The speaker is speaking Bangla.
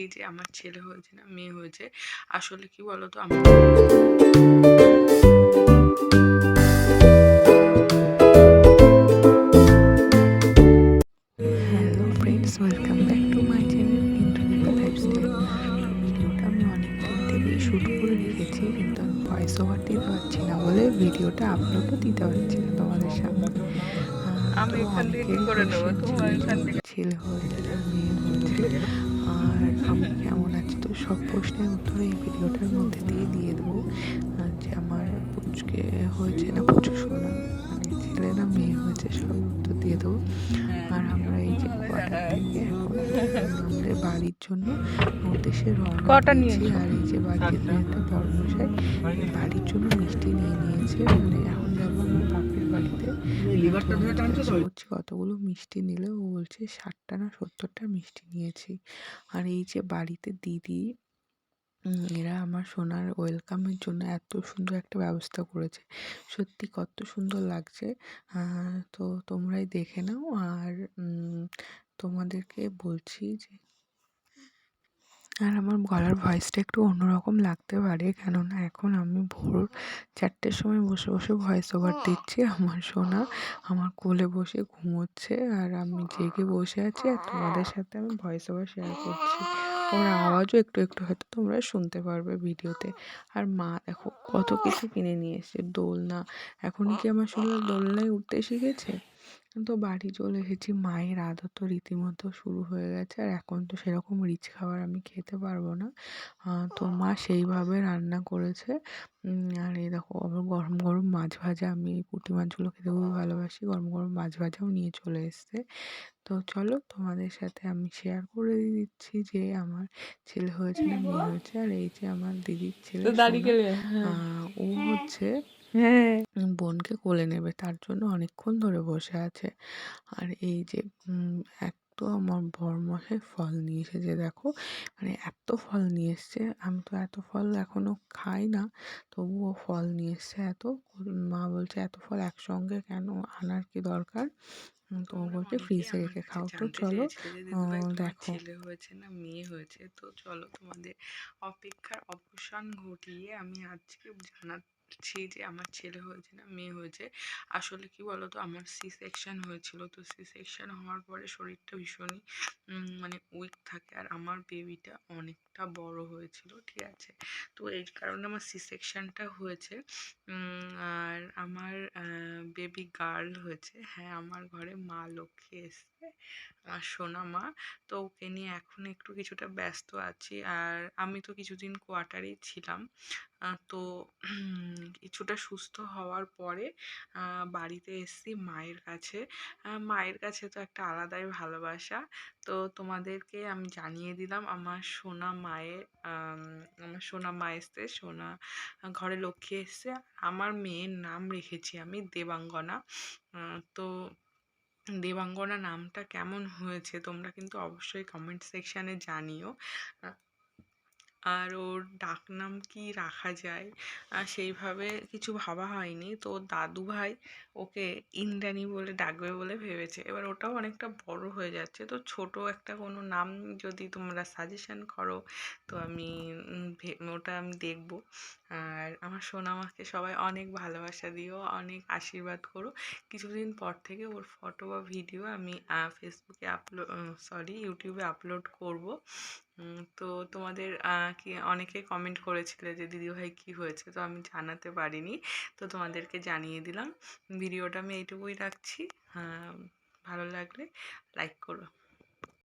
জানাচ্ছি যে আমার ছেলে হয়েছে না মেয়ে হয়েছে। আসলে কি বলতো আমার ভয়েস ওভার দিতে পারছি না বলে ভিডিওটা আপলোডও দিতে পারছি না তোমাদের সামনে। আমি তো এখান থেকে করে নেব? তোমার এখান থেকে- ছেলে হয়েছে মেয়ে হয়েছে। আর আমি কেমন আছি তো সব প্রশ্নের উত্তর এই ভিডিওটার মধ্যে দিয়ে দিয়ে দেবো। যে আমার পুচকে হয়েছে না পুচু শোনা মানে ছেলে না মেয়ে হয়েছে সব উত্তর দিয়ে দেবো। আর আমরা এই যে কোয়ার্টার থেকে আমাদের বাড়ির জন্য উদ্দেশ্যে রওনা কটা দিয়েছি আর এই যে বাড়িতে একটা বড়মশাই বাড়ির জন্য মিষ্টি নিয়ে নিয়েছে। মানে এখন যাব আমার বাপের বাড়িতে। লিভারটা কতগুলো মিষ্টি নিলে? ও বলছে, ষাটটা না সত্তরটা মিষ্টি নিয়েছি। আর এই যে বাড়িতে দিদি এরা আমার সোনার ওয়েলকামের জন্য এত সুন্দর একটা ব্যবস্থা করেছে। সত্যি কত সুন্দর লাগছে। তো তোমরাই দেখে নাও। আর তোমাদেরকে বলছি যে আর আমার গলার ভয়েসটা একটু অন্যরকম লাগতে পারে, কেননা এখন আমি ভোর চারটের সময় বসে বসে ভয়েস ওভার দিচ্ছি আমার সোনা। আমার কোলে বসে ঘুমোচ্ছে আর আমি জেগে বসে আছি আর তোমাদের সাথে আমি ভয়েস ওভার শেয়ার করছি। ওর আওয়াজও একটু একটু হয়তো তোমরা শুনতে পারবে ভিডিওতে। আর মা দেখো কত কিছু কিনে নিয়ে এসেছে, দোলনা। এখন কি আমার সোনা দোলনায় উঠতে শিখেছে? তো বাড়ি চলে এসেছি। মায়ের আদর তো রীতিমতো শুরু হয়ে গেছে। আর এখন তো সেরকম রিচ খাবার আমি খেতে পারব না। তো মা সেইভাবে রান্না করেছে। আর এই দেখো আবার গরম গরম মাছ ভাজা। আমি পুঁটি মাছগুলো খেতে খুবই ভালোবাসি। গরম গরম মাছ ভাজাও নিয়ে চলে এসছে। তো চলো তোমাদের সাথে আমি শেয়ার করে দিচ্ছি যে আমার ছেলে হয়েছে না মেয়ে হয়েছে। আর এই যে আমার দিদির ছেলে। হ্যাঁ। ও হচ্ছে হ্যাঁ। বোনকে কোলে নেবে তার জন্য অনেকক্ষণ ধরে বসে আছে। আর এই যে এক তো আমার বরমশাই ফল নিয়ে এসেছে দেখো। মানে এত ফল নিয়ে এসছে আমি তো এত ফল এখনও খাই না তবুও ফল নিয়ে এসছে এত। মা বলছে এত ফল একসঙ্গে কেন আনার কি দরকার? তো বলছে ফ্রিজে রেখে খাও তো চলো। দেখো ছেলে হয়েছে না মেয়ে হয়েছে তো চলো তোমাদের অপেক্ষার অবসান ঘটিয়ে আমি আজকে জানাচ্ছি যে, আমার ছেলে হয়েছে না, মেয়ে হয়েছে। আসলে কি বলতো? আমার সি সেকশন হয়েছিল। তো সি সেকশন হওয়ার পরে শরীরটা ভীষণই মানে উইক থাকে। আর আমার বেবিটা অনেকটা বড় হয়েছিল, ঠিক আছে? তো এই কারণে আমার সি সেকশনটা হয়েছে আর আমার বেবি গার্ল হয়েছে। হ্যাঁ আমার ঘরে মা লক্ষ্মী এসছে, আমার সোনা মা। তো ওকে নিয়ে এখন একটু কিছুটা ব্যস্ত আছি। আর আমি তো কিছুদিন কোয়ার্টারেই ছিলাম। তো কিছুটা সুস্থ হওয়ার পরে বাড়িতে এসেছি মায়ের কাছে। মায়ের কাছে তো একটা আলাদাই ভালোবাসা। তো তোমাদেরকে আমি জানিয়ে দিলাম, আমার সোনা মায়ের আমার সোনা মা এসছে, সোনা ঘরে লক্ষ্মী এসছে। আমার মেয়ের নাম রেখেছি আমি দেবাঙ্গনা। তো দেবাঙ্গনা নামটা কেমন হয়েছে তোমরা কিন্তু অবশ্যই কমেন্ট সেকশানে জানিও। আর ওর ডাকনাম কি রাখা যায়? সেইভাবে কিছু ভাবা হয়নি। তো দাদু ভাই ওকে ইন্দ্রাণী বলে ডাকবে বলে ভেবেছে। এবার ওটাও অনেকটা বড় হয়ে যাচ্ছে। তো ছোট একটা কোনো নাম যদি তোমরা সাজেশন করো, তো আমি ওটা আমি দেখব। আর আমার সোনামাকে সবাই অনেক ভালোবাসা দিও, অনেক আশীর্বাদ করো। কিছুদিন পর থেকে ওর ফটো বা ভিডিও আমি ফেসবুকে আপলোড সরি ইউটিউবে আপলোড করব। তো তোমাদের কি অনেকে কমেন্ট করেছিলে যে দিদিভাই কি হয়েছে? তো আমি জানাতে পারিনি। তো তোমাদেরকে জানিয়ে দিলাম। ভিডিওটা আমি এইটুকুই রাখছি। হ্যাঁ ভালো লাগলে লাইক করো।